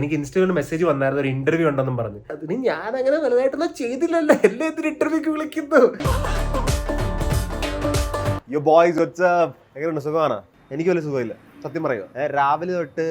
എനിക്ക് ഇൻസ്റ്റഗ്രാമിൽ മെസ്സേജ് വന്നായിരുന്നു ഒരു ഇന്റർവ്യൂ ഉണ്ടെന്നും പറഞ്ഞു. അതിന് ഞാൻ അങ്ങനെ വലുതായിട്ടൊന്നും ചെയ്തില്ലല്ലോ. എല്ലാം ഇതിന് ഇന്റർവ്യൂക്ക് വിളിക്കുന്നു? യോ ബോയ്സ് എങ്ങനെയുണ്ട്? സുഖമാണ്? എനിക്ക് വലിയ സുഖമില്ല. സത്യം പറയുക രാവിലെ തൊട്ട്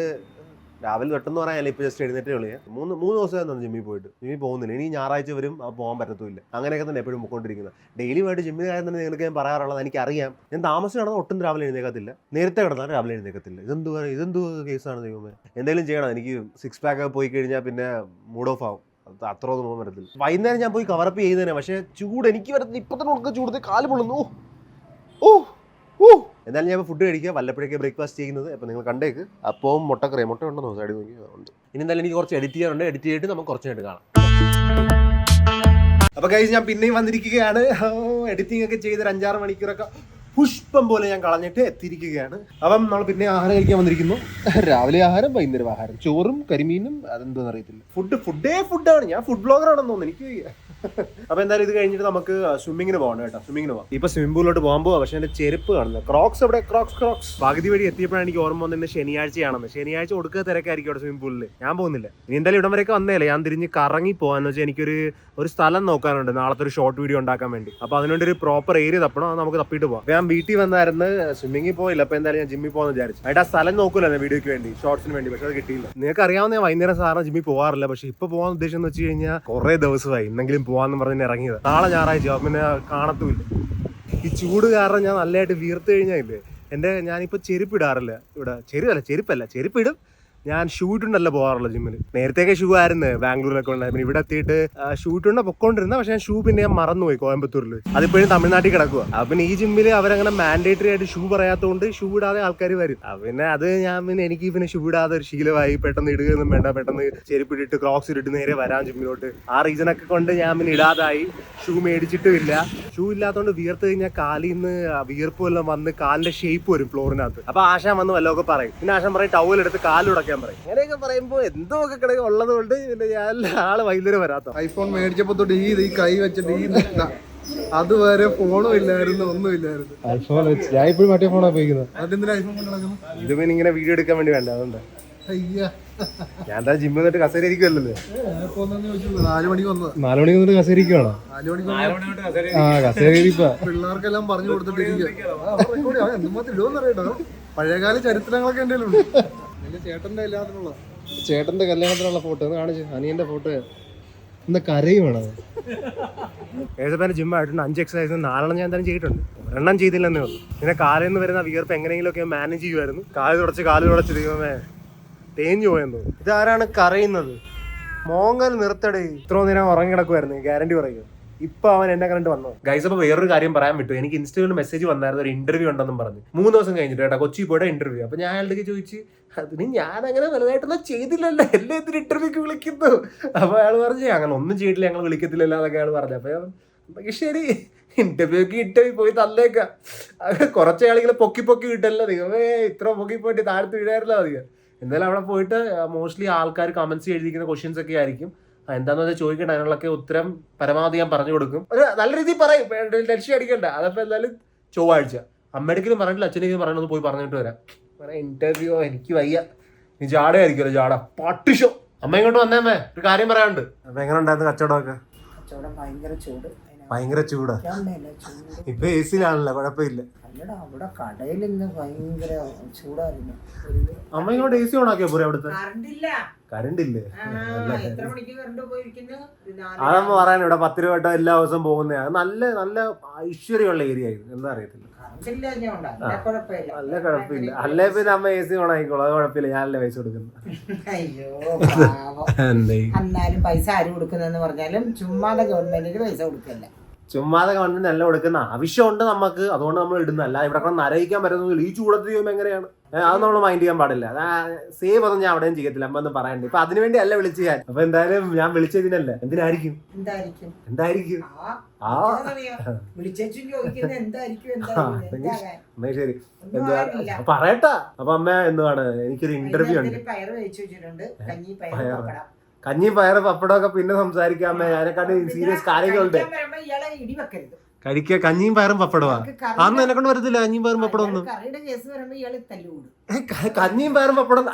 രാവിലെ തൊട്ടെന്ന് പറയാൻ ഇപ്പൊ ജസ്റ്റ് എഴുന്നേറ്റേ ഉള്ളൂ. മൂന്ന് മൂന്ന് ദിവസമായിരുന്നു ജിമ്മിൽ പോയിട്ട്. ജിമ്മിൽ പോകുന്നില്ല. ഇനി ഞായറാഴ്ച വരും ആ പോകാൻ പറ്റത്തുമില്ല. അങ്ങനെയൊക്കെ തന്നെ എപ്പോഴും പോയിക്കൊണ്ടിരിക്കുന്നത് ഡെയിലി ആയിട്ട് ജിമ്മിന് കാര്യം തന്നെ നിങ്ങൾക്ക് ഞാൻ പറയാറുള്ളത് എനിക്കറിയാം. ഞാൻ താമസിച്ച് നടന്നാൽ ഒട്ടും രാവിലെ എഴുന്നേക്കത്തില്ല? നേരത്തെ കിടന്നാൽ രാവിലെ എഴുന്നേക്കത്തില്ല. ഇതെന്ത് പറയാം ഇതെന്ത് കേസാണ് ദൈവമേ? എന്തെങ്കിലും ചെയ്യണം. എനിക്ക് സിക്സ് പാക്ക് ഒക്കെ പോയി കഴിഞ്ഞാൽ പിന്നെ മൂഡ് ഓഫ് ആവും. അത് അത്ര ഒന്നും പോകാൻ പറ്റത്തില്ല. വൈകുന്നേരം ഞാൻ പോയി കവറപ്പ് ചെയ്യുന്നതിനെ. പക്ഷേ ചൂട് എനിക്ക് വരത്തില്ല. ഇപ്പം തന്നെ ഉണക്ക ചൂടത്ത് കാൽ പൊള്ളുന്നു. ഓ ഓ. എന്തായാലും ഞാൻ ഫുഡ് കഴിക്കുക വല്ലപ്പോഴൊക്കെ ബ്രേക്ക്ഫാസ്റ്റ് ചെയ്യുന്നത്. അപ്പോൾ നിങ്ങൾ കണ്ടേക്ക്. അപ്പവും മുട്ടക്കറി മുട്ട ഉണ്ടോ സൈഡിൽ നോക്കി. ഉണ്ട്. ഇനി എന്തായാലും എനിക്ക് കുറച്ച് എഡിറ്റ് ചെയ്യാറുണ്ട് എഡിറ്റ് ചെയ്തിട്ട് നമുക്ക് കുറച്ച് കാണാം. അപ്പോൾ കഴിഞ്ഞ് ഞാൻ പിന്നെയും വന്നിരിക്കുകയാണ്. എഡിറ്റിംഗ് ഒക്കെ ചെയ്ത് ഒരു അഞ്ചാറ് മണിക്കൂറൊക്കെ പുഷ്പം പോലെ ഞാൻ കളഞ്ഞിട്ട് എത്തിയിരിക്കുകയാണ്. അപ്പം നമ്മൾ പിന്നെ ആഹാരം കഴിക്കാൻ വന്നിരിക്കുന്നു. രാവിലെ ആഹാരം വൈകുന്നേരം ആഹാരം. ചോറും കരിമീനും അതെന്തോന്ന് അറിയത്തില്ല. ഫുഡ് ഫുഡേ ഫുഡാണ് ഞാൻ ഫുഡ് ബ്ലോഗർ ആണെന്ന് തോന്നുന്നു. എനിക്ക്. അപ്പൊ എന്തായാലും ഇത് കഴിഞ്ഞിട്ട് നമുക്ക് സ്വിമ്മിങ്ങിന് പോകണം കേട്ടോ. സ്വിമ്മിങ്ങിന് പോകാം. ഇപ്പൊ സ്വിമ്മിംഗ് പൂളിലോട്ട് പോകുമ്പോൾ പക്ഷെ എന്റെ ചെരുപ്പ് കാണുന്നത് ക്രോക്സ് അവിടെ ക്രോക്സ് ക്രോക്സ് പകുതി വഴി എത്തിയപ്പോഴാണ് എനിക്ക് ഓർമ്മ വന്നത് ശനിയാഴ്ചയാണെന്ന്. ശനിയാഴ്ച കൊടുക്കുക തിരക്കായിരിക്കും അവിടെ സ്വിമ്മിംഗ് പൂളിൽ ഞാൻ പോകുന്നില്ല. ഇനി എന്തായാലും ഇവിടം വരെയൊക്കെ വന്നേലേ ഞാൻ തിരിഞ്ഞ് കറങ്ങി പോകാന്ന് വെച്ചാൽ എനിക്കൊരു ഒരു സ്ഥലം നോക്കാനുണ്ട്. നാളത്തെ ഒരു ഷോർട്ട് വീഡിയോ ഉണ്ടാക്കാൻ വേണ്ടി. അപ്പൊ അതിനുവേണ്ടി ഒരു പ്രോപ്പർ ഏരിയ തപ്പണം. അത് നമുക്ക് തപ്പിയിട്ട് പോകാം ഞാൻ വീട്ടിൽ വന്നായിരുന്നു സ്വിമ്മിങ്ങിൽ പോയില്ല. അപ്പൊ എന്തായാലും ഞാൻ ജിമ്മിൽ പോകാന്ന് വിചാരിച്ചു. ആയിട്ട് ആ സ്ഥലം നോക്കൂലായിരുന്നു വീഡിയോക്ക് വേണ്ടി ഷോർട്സിന് വേണ്ടി. പക്ഷെ അത് കിട്ടിയില്ല. നിങ്ങൾക്ക് അറിയാവുന്ന വൈകുന്നേരം സാറിന് ജിമ്മിൽ പോകാറില്ല പക്ഷെ ഇപ്പൊ പോകാൻ ഉദ്ദേശം എന്ന് വെച്ച് കഴിഞ്ഞാൽ കുറെ ദിവസമായി. ഇന്നെങ്കിലും പോകാന്ന് പറഞ്ഞ് ഇറങ്ങിയത്. നാളെ ഞായറാഴ്ച പിന്നെ കാണത്തുമില്ല. ഈ ചൂട് കാരണം ഞാൻ നല്ലതായിട്ട് വീർത്ത് കഴിഞ്ഞാൽ ഇല്ലേ? എന്റെ ഞാനിപ്പോൾ ചെരുപ്പ് ഇവിടെ. ചെരുവല്ല ചെരുപ്പല്ല. ചെരുപ്പിടും ഞാൻ ഷൂ ഇട്ടുണ്ടല്ല പോകാറുള്ളത് ജിമ്മിൽ നേരത്തെയൊക്കെ ഷൂ ആയിരുന്നു ബാംഗ്ലൂരിലൊക്കെ ഉണ്ടായിരുന്നു ഇവിടെ എത്തിയിട്ട് ഷൂട്ടുണ്ട് പൊക്കോണ്ടിരുന്ന പക്ഷെ ഞാൻ ഷൂ പിന്നെ ഞാൻ മറന്നുപോയി കോയമ്പത്തൂരിൽ അതിപ്പോഴും തമിഴ്നാട്ടിൽ കിടക്കുക അപ്പൊ ഈ ജിമ്മിൽ അവരങ്ങനെ മാൻഡേറ്ററി ആയിട്ട് ഷൂ പറയാത്തതുകൊണ്ട് ഷൂ ഇടാതെ ആൾക്കാർ വരും. പിന്നെ അത് ഞാൻ പിന്നെ എനിക്ക് പിന്നെ ഷൂ ഇടാതെ ഒരു ശീലമായി. പെട്ടെന്ന് ഇടുകയൊന്നും വേണ്ട. പെട്ടെന്ന് ചെരുപ്പിട്ടിട്ട് ക്രോക്സ് ഇട്ടിട്ട് നേരെ വരാം ജിമ്മിലോട്ട് ആ റീസണൊക്കെ കൊണ്ട് ഞാൻ പിന്നെ ഇടാതായി. ഷൂ മേടിച്ചിട്ടുമില്ല ഷൂ ഇല്ലാത്തതുകൊണ്ട് വിയർത്ത് കഴിഞ്ഞാൽ കാലിൽ നിന്ന് വിയർപ്പ് വല്ലതും വന്ന് കാലിന്റെ ഷേപ്പ് വരും ഫ്ലോറിനകത്ത് അപ്പൊ ആശാൻ വന്ന് വല്ലതൊക്കെ പറയും. പിന്നെ ആശാൻ പറയും ടവൽ എടുത്ത് കാലുടക്കാൻ പറയും. അങ്ങനെയൊക്കെ പറയുമ്പോ എന്തോ ഒക്കെ കിടക്കുക ഉള്ളത് കൊണ്ട് പിന്നെ ഞാൻ ആൾ വൈകുന്നേരം വരാത്ത ഐഫോൺ മേടിച്ചപ്പോ തൊട്ട് ഈ ഈ കൈ വെച്ചിട്ട് ഈ അതുവരെ ഫോണും ഇല്ലായിരുന്നു ഒന്നും ഇല്ലായിരുന്നു. ഐഫോൺ വെച്ച് ഞാൻ ഇപ്പോഴും മറ്റേ ഫോണാണ് ഉപയോഗിക്കുന്നത്. അതെന്തിനാ ഐഫോൺ കൊണ്ട് നടക്കുന്നു ഇത് പിന്നെ ഇങ്ങനെ വീഡിയോ എടുക്കാൻ വേണ്ടി വേണ്ട? അതുകൊണ്ട്. അയ്യ. ഞാൻ ജിമ്മിൽ നിന്നിട്ട് കസേര ഇരിക്കുമല്ലോ നാല് മണിക്ക് വന്നത്. നാല് മണിക്ക് വന്നിട്ട് കസേര ഇരിക്കുവാണോ? ആ കസേരിപ്പ പിള്ളേർക്കെല്ലാം പറഞ്ഞു കൊടുത്തിട്ട് ഇരിക്കുക എന്തുമാത്രം ഇടുമെന്ന് അറിയട്ടോ. പഴയകാല ചരിത്രങ്ങളൊക്കെ എന്തെങ്കിലും ഉണ്ട് എന്റെ ചേട്ടന്റെ കല്യാണത്തിനുള്ള. ഫോട്ടോ ഒന്ന് കാണിച്ചു അനിയന്റെ ഫോട്ടോ ഇന്ന് കരയുമാണ് ഏകദേശം ജിമ്മ ആയിട്ടുണ്ട് അഞ്ച് എക്സസൈസ് നാലെണ്ണം ഞാൻ എന്തായാലും ചെയ്തിട്ടുണ്ട്. ഒരെണ്ണം ചെയ്തില്ലെന്നേ ഉള്ളൂ. പിന്നെ കാലിൽ നിന്ന് വരുന്ന വിയർപ്പ് എങ്ങനെയെങ്കിലുമൊക്കെ മാനേജ് ചെയ്യുമായിരുന്നു കാൽ തുടച്ച് കാൽ തുടച്ച് ദൈവമേ. തേഞ്ഞു പോയെന്ന് ഇതാരാണ് കരയുന്നത്? മോങ്ങൽ നിർത്തടേ. ഇത്രയും നേരം ഉറങ്ങി കിടക്കുമായിരുന്നു ഗ്യാരണ്ടി പറയുക. ഇപ്പൊ അവൻ എന്നെ കണ്ടിട്ട് വന്നു. ഗൈസ് അപ്പൊ വേറൊരു കാര്യം പറയാൻ വിട്ടു എനിക്ക് ഇൻസ്റ്റാഗ്രാമിൽ മെസ്സേജ് വന്നായിരുന്നു ഒരു ഇന്റർവ്യൂ ഉണ്ടെന്നും പറഞ്ഞു. മൂന്ന് ദിവസം കഴിഞ്ഞിട്ട് കേട്ടോ കൊച്ചി പോയിട്ട് ഇന്റർവ്യൂ അപ്പൊ ഞാൻ അയാളുടെ ചോദിച്ചു അതിന് ഞാൻ അങ്ങനെ വലുതായിട്ടൊന്നും ചെയ്തില്ലല്ലോ എല്ലാം ഇതിന് ഇന്റർവ്യൂക്ക് വിളിക്കുന്നു? അപ്പൊ അയാൾ പറഞ്ഞു അങ്ങനെ ഒന്നും ചെയ്തില്ല ഞങ്ങൾ വിളിക്കത്തില്ലല്ലോ എന്നൊക്കെ അയാൾ പറഞ്ഞു. അപ്പൊ ഞാൻ "എങ്കിൽ ശരി ഇന്റർവ്യൂക്ക് ഇന്റർവ്യൂ പോയി തന്നേക്കാം. കുറച്ച് ആളുകൾ പൊക്കി പൊക്കി വിട്ടല്ലോ ദൈവമേ ഇത്ര പൊക്കി പോയിട്ട് താഴ്ത്തു വീഴായിരുന്നോ അധികം എന്തായാലും അവിടെ പോയിട്ട് മോസ്റ്റ്ലി ആൾക്കാർ കമന്റ്സ് എഴുതിക്കുന്ന ക്വസ്റ്റ്യൻസ് ഒക്കെ ആയിരിക്കും. എന്താന്ന് വെച്ചാൽ ചോദിക്കണ്ട അതിനുള്ളൊക്കെ ഉത്തരം പരമാവധി ഞാൻ പറഞ്ഞു കൊടുക്കും. ഒരു നല്ല രീതിയിൽ പറയും ടെൻഷൻ അടിക്കണ്ട. അതപ്പോ എന്തായാലും ചൊവ്വാഴ്ച. അമ്മയുടെ പറഞ്ഞിട്ടില്ല അച്ഛനെങ്കിലും പറഞ്ഞൊന്ന് പോയി പറഞ്ഞിട്ട് വരാം. ഇന്റർവ്യൂ എനിക്ക് വയ്യ. നീ ജാടയായിരിക്കുമല്ലോ ജാട? പട്ടിഷോ അമ്മ ഇങ്ങോട്ട് വന്നേമ്മേ ഒരു കാര്യം പറയാനുണ്ട്. അപ്പൊ എങ്ങനെ ഉണ്ടായിരുന്നു കച്ചവടമൊക്കെ? കച്ചവടം ഭയങ്കര ചൂട്. ഭയങ്കര ചൂടാ. ഇപ്പൊ എ സിയിലാണല്ലോ കുഴപ്പമില്ല. അല്ലടാ അവിടെ കടയിൽ ഭയങ്കര ചൂടായിരുന്നു. അമ്മ ഇങ്ങോട്ട് എ സി ഓണാക്കിയാ പോരെ അവിടുത്തെ? കറണ്ട് ഇല്ലേ അതമ്മ പറയാൻ ഇവിടെ പത്ത് രൂപ വട്ടം എല്ലാ ദിവസവും പോകുന്ന. നല്ല നല്ല ഐശ്വര്യമുള്ള ഏരിയ ആയിരുന്നു എന്താ അറിയത്തില്ല. നല്ല കുഴപ്പമില്ല. അല്ലേ പിന്നെ അമ്മ എ സി ഓണായിക്കോളൂ അത് കുഴപ്പമില്ല. ഞാനല്ലേ പൈസ കൊടുക്കുന്നു അയ്യോ എന്നാലും പൈസ ആര് കൊടുക്കുന്നെന്ന് പറഞ്ഞാലും ചുമ്മാതെ ഗവൺമെന്റിന് പൈസ കൊടുക്കല്ല. ചുമ്മാതെ ഗവൺമെന്റ് നല്ല കൊടുക്കുന്ന ആവശ്യമുണ്ട് നമുക്ക് അതുകൊണ്ട് നമ്മൾ ഇടുന്ന അല്ല ഇവിടെ കിടന്ന് നരയിക്കാൻ പറ്റുന്നില്ല ഈ ചൂടത്തിൽ ചെയ്യുമ്പോൾ എങ്ങനെയാണ്? അത് നമ്മൾ മൈൻഡ് ചെയ്യാൻ പാടില്ല. സേവ് ഒന്നും ഞാൻ അവിടെയും ചെയ്യത്തില്ല. അമ്മ ഒന്നും പറയണ്ട ഇപ്പൊ അതിനു വേണ്ടി അല്ല വിളിച്ചു ഞാൻ. അപ്പൊ എന്തായാലും ഞാൻ വിളിച്ചതിനല്ല. എന്തിനായിരിക്കും? എന്തായിരിക്കും? ആ ശരി. എന്താ. പറയട്ടാ. അപ്പൊ അമ്മ എന്തുവാണ്? എനിക്കൊരു ഇന്റർവ്യൂ ഉണ്ട്. കഞ്ഞി പയറ് പയറ്. പപ്പടം ഒക്കെ പപ്പടമൊക്കെ പിന്നെ സംസാരിക്കാമേ. അതിനെക്കാട്ടി സീരിയസ് കാര്യങ്ങളുണ്ട്. കഴിക്ക കഞ്ഞിയും പയറും പപ്പടവാ. അന്ന് എന്നെ കൊണ്ട് വരത്തില്ല കഞ്ഞിയും പയറും പപ്പടം ഒന്നും. കഞ്ഞിയും പയറും പപ്പടം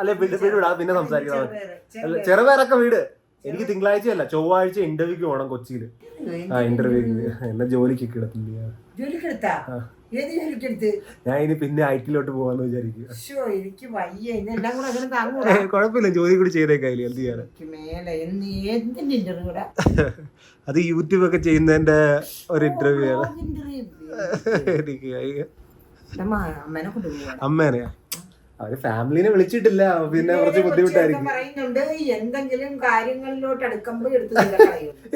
അല്ലെ വീട് വീട് വിടാ പിന്നെ സംസാരിക്കാം ചെറുപയറ്, അല്ല ചെറുപയറ്. ചെറുപേരൊക്കെ വീട്. എനിക്ക് തിങ്കളാഴ്ച അല്ല ചൊവ്വാഴ്ച ഇന്റർവ്യൂക്ക് പോകണം കൊച്ചിയിൽ ആ ഇന്റർവ്യൂ എന്നെ ജോലിക്ക് കിടത്തില്ല ഞാൻ ഇനി പിന്നെ ഐ ടിയിലോട്ട് പോകാന്ന് വിചാരിക്കും കുഴപ്പമില്ല ജോലി കൂടി ചെയ്തേക്കായി എന്ത് ചെയ്യാൻ ഇന്റർവ്യൂ അത് യൂട്യൂബ് ഒക്കെ ചെയ്യുന്നതിന്റെ ഒരു ഇന്റർവ്യൂ ആണ്. എനിക്ക് അയ്യ. അമ്മനെ കൊണ്ടുപോവാ അമ്മേനെ അവർ ഫാമിലിനെ വിളിച്ചിട്ടില്ല. പിന്നെ കുറച്ച് ബുദ്ധിമുട്ടായിരിക്കും. പറയുന്നുണ്ട് എന്തെങ്കിലും കാര്യങ്ങളിലോട്ട് അടുക്കുമ്പോൾ എടുത്ത്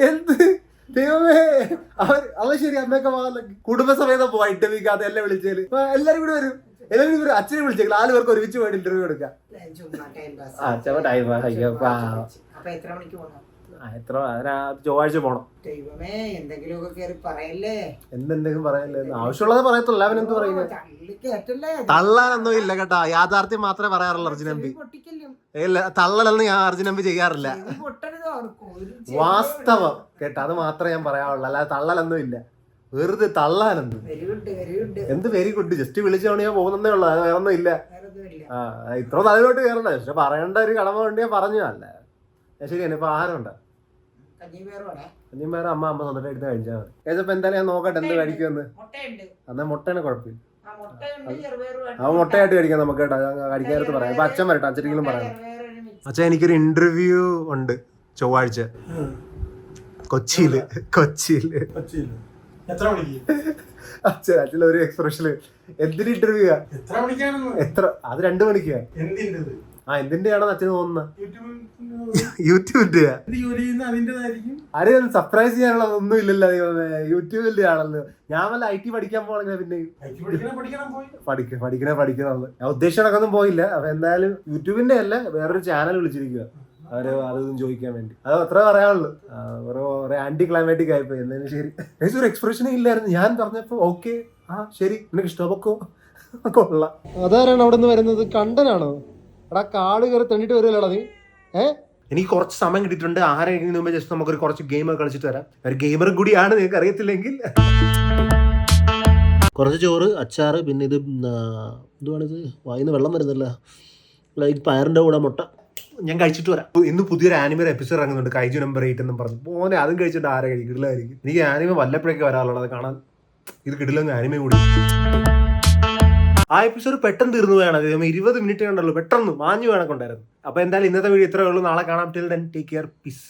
എന്ത്? ദൈവമേ. അവർ അത് ശരി അമ്മയൊക്കെ കുടുംബസമേതം പോയിട്ട് വീക്കാതെ എല്ലാം വിളിച്ചാൽ. എല്ലാരും കൂടി വരും. എല്ലാവരും കൂടി. അച്ഛനെ വിളിച്ചേക്കും. നാല് പേർക്ക് ഒരുമിച്ച് പോയിട്ട് ഇന്റർവ്യൂ എടുക്കാം. ആ, ചുമ്മാ time pass. അയ്യോ, അപ്പൊ എത്ര മണിക്ക് പോകണം എത്ര ചൊവ്വാഴ്ച പോണം. ദൈവമേ എന്തെങ്കിലുമൊക്കെ കേറി പറയല്ലേ? എന്തെന്തെങ്കിലും പറയല്ലേ? ആവശ്യമുള്ളത് പറയത്തുള്ള. അവൻ എന്ത് പറയുന്നത് തള്ളാനൊന്നും ഇല്ല കേട്ടാ. യാഥാർത്ഥ്യം മാത്രമേ പറയാറുള്ളൂ അർജുൻ ഇല്ല തള്ളലൊന്നും ഞാൻ അർജുൻ എം ചെയ്യാറില്ല. വാസ്തവം കേട്ടാ. അത് മാത്രമേ ഞാൻ പറയാറുള്ളൂ. അല്ലാതെ തള്ളലൊന്നും ഇല്ല. വെറുതെ ഗുഡ് എന്ത് വെരി ഗുഡ് ജസ്റ്റ് വിളിച്ചോണ്ട് ഞാൻ പോകുന്നേ ഉള്ളൂ. അത് വേറെ ഒന്നും ഇല്ല. ആ ഇത്ര തലയിലോട്ട് കയറണ്ട. പക്ഷെ പറയേണ്ട ഒരു കടമ കൊണ്ട് ഞാൻ പറഞ്ഞു അല്ല ശരിയാണ് ഇപ്പൊ ആഹാരമുണ്ട്? കഞ്ഞി വേറോടെ ഇനി വേറെ അമ്മ അമ്മ തന്നിട്ട് എടുത്ത് കഴിച്ചാൽ മതി. ഏച്ചപ്പോ എന്തായാലും ഞാൻ നോക്കട്ടെ എന്ത് കഴിക്കുമെന്ന്. മുട്ടയുണ്ട്. എന്നാ മുട്ടേനെ കുഴപ്പമില്ല ആ മുട്ടയായിട്ട് കഴിക്കാം നമുക്ക് കേട്ടോ. ഞാൻ കഴിക്കാനത്ത് പറയാം. ഇപ്പൊ അച്ഛൻ വരട്ടെ അച്ഛനെങ്കിലും പറയാം. അച്ഛൻ എനിക്കൊരു ഇന്റർവ്യൂ ഉണ്ട് ചൊവ്വാഴ്ച. കൊച്ചിയിൽ. കൊച്ചിയിൽ. എത്ര മണിക്ക്? അച്ഛൻ അച്ഛൻ ഒരു എക്സ്പ്രഷന് എന്തിന് ഇന്റർവ്യൂ എത്ര അത് രണ്ടു മണിക്കാ. ആ എന്തിന്റെയാണെന്ന് അച്ഛന് തോന്നുന്നത് യൂട്യൂബിന്റെ ആരെയും സർപ്രൈസ് ചെയ്യാനുള്ള ഒന്നും ഇല്ലല്ലോ യൂട്യൂബിന്റെ ആണല്ലോ ഞാൻ വല്ല ഐ ടി പഠിക്കാൻ പോകണെങ്കിൽ പിന്നെ? പഠിക്കണം പഠിക്കണം പോയി? പഠിക്ക പഠിക്കണേ ഞാൻ ഉദ്ദേശിച്ച ഒന്നും പോയില്ല. അപ്പൊ എന്തായാലും യൂട്യൂബിന്റെ അല്ല വേറൊരു ചാനൽ വിളിച്ചിരിക്കുക അവർ അതൊന്നും ചോദിക്കാൻ വേണ്ടി. അത് അത്ര പറയാനുള്ളൂ. ഒരു ആന്റി ക്ലൈമാറ്റിക് ആയിപ്പോയി എന്തായാലും ശരി. ഒരു എക്സ്പ്രഷനേ ഇല്ലായിരുന്നു. ഞാൻ പറഞ്ഞപ്പോ ഓക്കെ ആ ശരി. നിനക്ക് ഇഷ്ടമൊക്കെ കൊള്ളാം. അതാരാണ് അവിടെ നിന്ന് വരുന്നത്? കണ്ടനാണോ? എടാ കാട് കയറി തെണ്ടിട്ട് വരുമല്ലോടാ നീ. ഏ? എനിക്ക് കുറച്ച് സമയം കിട്ടിയിട്ടുണ്ട്. ആരെ മുമ്പ് ജസ്റ്റ് നമുക്കൊരു കുറച്ച് ഗെയിം കളിച്ചിട്ട് വരാം. ഒരു ഗെയിമറും കൂടിയാണ് നിങ്ങൾക്ക് അറിയത്തില്ലെങ്കിൽ. കുറച്ച് ചോറ് അച്ചാറ് പിന്നെ ഇത് എന്തുവാണിത് വായിന്ന് വെള്ളം വരുന്നില്ല. ലൈക്ക് പയറിന്റെ കൂടെ മുട്ട. ഞാൻ കഴിച്ചിട്ട് വരാം. ഇന്ന് പുതിയൊരു ആനിമൽ എപ്പിസോഡ് ഇറങ്ങുന്നുണ്ട്. കൈജു നമ്പർ എയ്റ്റ് എന്നും പറഞ്ഞു. പോനെ അതും കഴിച്ചിട്ട് ആരെ കഴിക്കും കിടിലായിരിക്കും എനിക്ക് ആനിമ വല്ലപ്പോഴൊക്കെ വരാറുള്ളത് കാണാൻ. ഇത് കിടിലങ്ങ് ആനിമ കൂടി. ആ എപ്പിസോഡ് പെട്ടെന്ന് തീർന്നു വേണം. ദൈവമേ ഇരുപത് മിനിറ്റ് കണ്ടുള്ളൂ പെട്ടെന്ന് മാഞ്ഞു വേണക്കുണ്ടായിരുന്നു അപ്പോൾ എന്തായാലും ഇന്നത്തെ വീഡിയോ ഇത്രയേ ഉള്ളൂ. നാളെ കാണാം. Till then take care peace